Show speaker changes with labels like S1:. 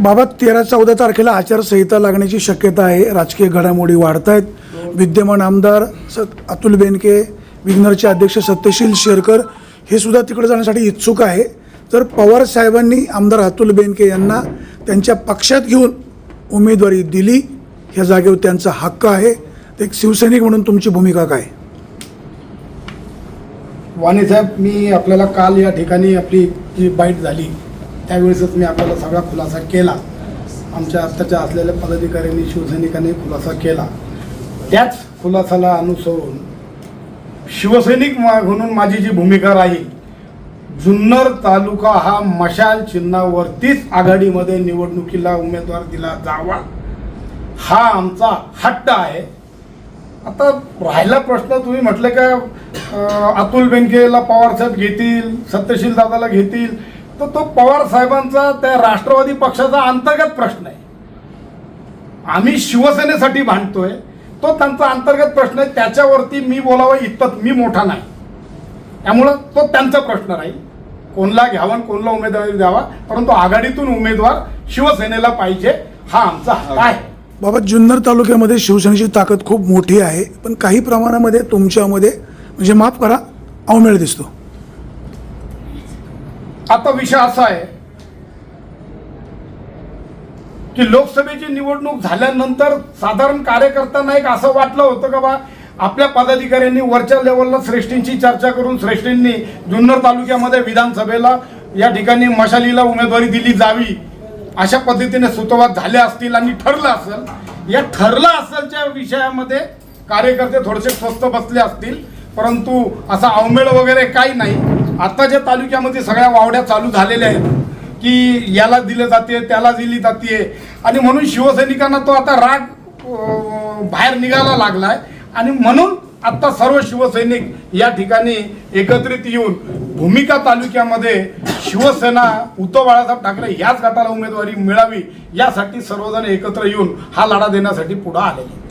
S1: बाबा तेरा चौदा तारखेला आचारसंहिता लागण्याची शक्यता आहे. राजकीय घडामोडी वाढत आहेत विद्यमान आमदार सत अतुल बेनके विग्नरचे अध्यक्ष सत्यशील शेरकर हे सुद्धा तिकडे जाण्यासाठी इच्छुक आहे. तर पवार साहेबांनी आमदार अतुल बेनके यांना त्यांच्या पक्षात घेऊन उमेदवारी दिली. ह्या जागेवर त्यांचा हक्क आहे. ते एक शिवसैनिक म्हणून तुमची भूमिका काय?
S2: वाणी साहेब मी आपल्याला काल या ठिकाणी आपली जी बाईट झाली त्यावेळेसच मी आपल्याला सगळा खुलासा केला. आमच्या आत्ताच्या असलेल्या पदाधिकाऱ्यांनी शिवसैनिकांनी खुलासा केला. त्याच खुलासाला अनुसरून शिवसैनिक म्हणून माझी जी भूमिका राहील जुन्नर तालुका हा मशाल चिन्हावरतीच आघाडीमध्ये निवडणुकीला उमेदवार दिला जावा हा आमचा हट्ट आहे. आता राहिला प्रश्न तुम्ही म्हटले का अतुल बेनकेला पवार साहेब घेतील सत्यशील दादाला घेतील तर तो पवार साहेबांचा त्या राष्ट्रवादी पक्षाचा अंतर्गत प्रश्न आहे. आम्ही शिवसेनेसाठी भांडतोय तो त्यांचा अंतर्गत प्रश्न आहे. त्याच्यावरती मी बोलावं इतपत मी मोठा नाही. त्यामुळं तो त्यांचा प्रश्न राहील. कोणला घ्यावा आणि कोणला उमेदवारी द्यावा परंतु आघाडीतून उमेदवार शिवसेनेला पाहिजे हा आमचा हक्क आहे.
S1: बाबा जुन्नर तालुक्यामध्ये शिवसेनेची ताकद खूप मोठी आहे पण काही प्रमाणामध्ये तुमच्यामध्ये म्हणजे माफ करा अवमेळ दिसतो.
S2: आता विषय असा आहे की लोकसभेची निवडणूक झाल्यानंतर साधारण कार्यकर्त्यांना एक असं वाटलं होतं का बा आपल्या पदाधिकाऱ्यांनी वरच्या लेवलला श्रेष्ठींची चर्चा करून श्रेष्ठींनी जुन्नर तालुक्यामध्ये विधानसभेला या ठिकाणी मशालीला उमेदवारी दिली जावी अशा पद्धतीने सुतोवाद झाले असतील आणि ठरलं असेल. या ठरलं असेलच्या विषयामध्ये कार्यकर्ते थोडेसे स्वस्त बसले असतील परंतु असा अवमेळ वगैरे काही नाही. आत्ताच्या तालुक्यामध्ये सगळ्या वावड्या चालू झालेल्या आहेत की याला दिलं जाते त्याला दिली जाते आणि म्हणून शिवसैनिकांना तो आता राग बाहेर निघायला लागलाय आणि म्हणून आत्ता सर्व शिवसैनिक या ठिकाणी एकत्रित येऊन भूमिका तालुक्यामध्ये शिवसेना उद्धव बाळासाहेब ठाकरे याच गटाला उमेदवारी मिळावी यासाठी सर्वजण एकत्र येऊन हा लढा देण्यासाठी पुढे आलेले आहेत.